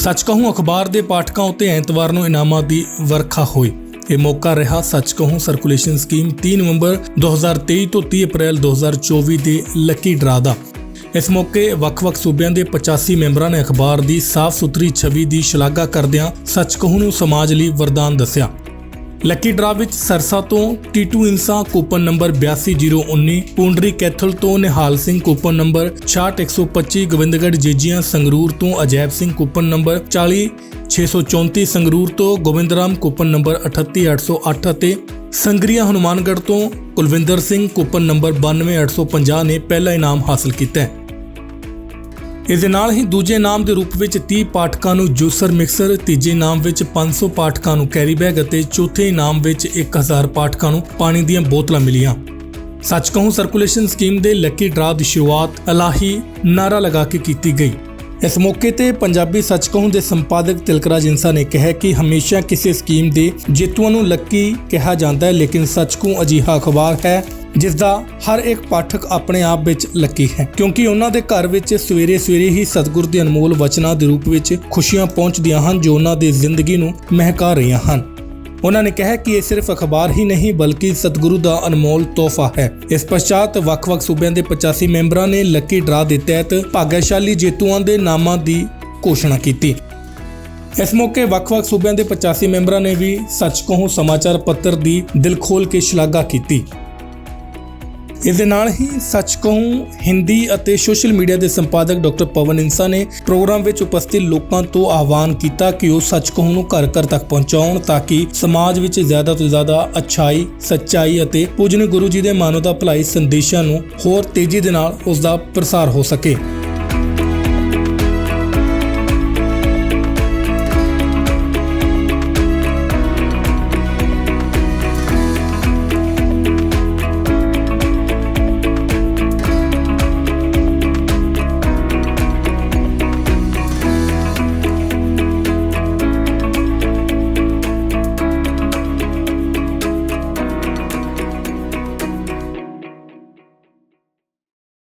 ਸੱਚ ਕਹੂੰ ਅਖਬਾਰ ਦੇ ਪਾਠਕਾਂ ਉੱਤੇ ਐਤਵਾਰ ਨੂੰ ਇਨਾਮਾਂ ਦੀ ਵਰਖਾ ਹੋਈ। ਇਹ ਮੌਕਾ ਰਿਹਾ ਸੱਚ ਕਹੂੰ ਸਰਕੂਲੇਸ਼ਨ ਸਕੀਮ 3 ਨਵੰਬਰ 2023 ਤੋਂ 30 ਅਪ੍ਰੈਲ 2024 ਦੇ ਲੱਕੀ ਡਰਾ ਦਾ। ਇਸ ਮੌਕੇ ਵੱਖ-ਵੱਖ ਸੂਬਿਆਂ ਦੇ 85 ਮੈਂਬਰਾਂ ਨੇ ਅਖਬਾਰ ਦੀ ਸਾਫ਼ ਸੁਥਰੀ ਛਵੀ ਦੀ ਸ਼ਲਾਘਾ ਕਰਦਿਆਂ ਸੱਚ ਕਹੂੰ ਨੂੰ ਸਮਾਜ ਲਈ ਵਰਦਾਨ ਦੱਸਿਆ। ਲੱਕੀ ਡਰਾ ਵਿੱਚ ਸਰਸਾ ਤੋਂ ਟੀਟੂ ਇਨਸਾ ਕੂਪਨ ਨੰਬਰ 82019 ਪੁੰਡਰੀ ਕੈਥਲ ਤੋਂ ਨਿਹਾਲ ਸਿੰਘ ਕੂਪਨ ਨੰਬਰ 66125 ਗੋਬਿੰਦਗੜ੍ਹ ਜੇਜੀਆਂ ਸੰਗਰੂਰ ਤੋਂ ਅਜੈਬ ਸਿੰਘ ਕੂਪਨ ਨੰਬਰ 40634 ਸੰਗਰੂਰ ਤੋਂ ਗੋਬਿੰਦਰਾਮ ਕੂਪਨ ਨੰਬਰ 38808 ਅਤੇ ਸੰਗਰੀਆ ਹਨੂਮਾਨਗੜ੍ਹ ਤੋਂ ਕੁਲਵਿੰਦਰ ਸਿੰਘ ਕੂਪਨ ਨੰਬਰ 92850 ਨੇ ਪਹਿਲਾ ਇਨਾਮ ਹਾਸਲ ਕੀਤਾ ਹੈ। ਇਸ ਦੇ ਨਾਲ ਹੀ ਦੂਜੇ ਨਾਮ ਦੇ ਰੂਪ ਵਿੱਚ 30 ਪਾਠਕਾਂ ਨੂੰ ਜੂਸਰ ਮਿਕਸਰ, ਤੀਜੇ ਨਾਮ ਵਿੱਚ 500 ਪਾਠਕਾਂ ਨੂੰ ਕੈਰੀ ਬੈਗ ਅਤੇ ਚੌਥੇ ਇਨਾਮ ਵਿੱਚ 1000 ਪਾਠਕਾਂ ਨੂੰ ਪਾਣੀ ਦੀਆਂ ਬੋਤਲਾਂ ਮਿਲੀਆਂ। ਸੱਚ ਕਹੂੰ, ਸਰਕੂਲੇਸ਼ਨ ਸਕੀਮ ਦੇ ਲੱਕੀ ਡਰਾ ਦੀ ਸ਼ੁਰੂਆਤ ਅਲਾਹੀ ਨਾਰਾ ਲਗਾ ਕੇ ਕੀਤੀ ਗਈ। ਇਸ ਮੌਕੇ ਤੇ ਪੰਜਾਬੀ ਸੱਚ ਦੇ ਸੰਪਾਦਕ ਤਿਲਕਰਾਜ ਇੰਸਾ ਨੇ ਕਿਹਾ ਕਿ ਹਮੇਸ਼ਾ ਕਿਸੇ ਸਕੀਮ ਦੇ ਜੇਤੂਆਂ ਨੂੰ ਲੱਕੀ ਕਿਹਾ ਜਾਂਦਾ ਹੈ, ਲੇਕਿਨ ਸੱਚ ਕਹੂੰ ਅਜਿਹਾ ਅਖਬਾਰ ਹੈ ਜਿਸ ਦਾ ਹਰ ਇੱਕ ਪਾਠਕ ਆਪਣੇ ਆਪ ਵਿੱਚ ਲੱਕੀ ਹੈ। ਕਿਉਂਕਿ ਉਹਨਾਂ ਦੇ ਘਰ ਵਿੱਚ ਸਵੇਰੇ ਸਵੇਰੇ ਹੀ ਸਤਿਗੁਰ ਦੇ ਅਨਮੋਲ ਵਚਨਾਂ ਦੇ ਰੂਪ ਵਿੱਚ ਖੁਸ਼ੀਆਂ ਪਹੁੰਚਦੀਆਂ ਹਨ ਜੋ ਉਹਨਾਂ ਦੀ ਜ਼ਿੰਦਗੀ ਨੂੰ ਮਹਿਕਾ ਰਹੀਆਂ ਹਨ। ਉਹਨਾਂ ਨੇ ਕਿਹਾ ਕਿ ਇਹ ਸਿਰਫ ਅਖਬਾਰ ਹੀ ਨਹੀਂ, ਬਲਕਿ ਸਤਿਗੁਰੂ ਦਾ ਅਨਮੋਲ ਤੋਹਫਾ ਹੈ। ਇਸ ਪਛਾਤ ਵੱਖ-ਵੱਖ ਸੂਬਿਆਂ ਦੇ 85 ਮੈਂਬਰਾਂ ਨੇ ਲੱਕੀ ਡਰਾ ਦੇ ਤਹਿਤ ਭਾਗਿਆਸ਼ਾਲੀ ਜੇਤੂਆਂ ਦੇ ਨਾਮਾਂ ਦੀ ਘੋਸ਼ਣਾ ਕੀਤੀ। ਇਸ ਮੌਕੇ ਵੱਖ-ਵੱਖ ਸੂਬਿਆਂ ਦੇ 85 ਮੈਂਬਰਾਂ ਨੇ ਵੀ ਸੱਚ ਕਹੂੰ ਸਮਾਚਾਰ ਪੱਤਰ ਦੀ ਦਿਲ ਖੋਲ ਕੇ ਸ਼ਲਾਘਾ ਕੀਤੀ। ਇਸ ਦੇ ਨਾਲ ਹੀ ਸੱਚ ਕਹੂੰ, ਹਿੰਦੀ ਅਤੇ ਸੋਸ਼ਲ ਮੀਡੀਆ ਦੇ ਸੰਪਾਦਕ ਡਾਕਟਰ ਪਵਨ ਇੰਸਾ ਨੇ ਪ੍ਰੋਗਰਾਮ ਵਿੱਚ ਉਪਸਥਿਤ ਲੋਕਾਂ ਤੋਂ ਆਹਵਾਨ ਕੀਤਾ ਕਿ ਉਹ ਸੱਚ ਕਹੂੰ ਨੂੰ ਘਰ ਘਰ ਤੱਕ ਪਹੁੰਚਾਉਣ ਤਾਂ ਕਿ ਸਮਾਜ ਵਿੱਚ ਜ਼ਿਆਦਾ ਤੋਂ ਜ਼ਿਆਦਾ ਅਛਾਈ, ਸੱਚਾਈ ਅਤੇ ਪੂਜਨੀ ਗੁਰੂ ਜੀ ਦੇ ਮਾਨਵਤਾ ਭਲਾਈ ਸੰਦੇਸ਼ਾਂ ਨੂੰ ਹੋਰ ਤੇਜ਼ੀ ਦੇ ਨਾਲ ਉਸ ਦਾ ਪ੍ਰਸਾਰ ਹੋ ਸਕੇ।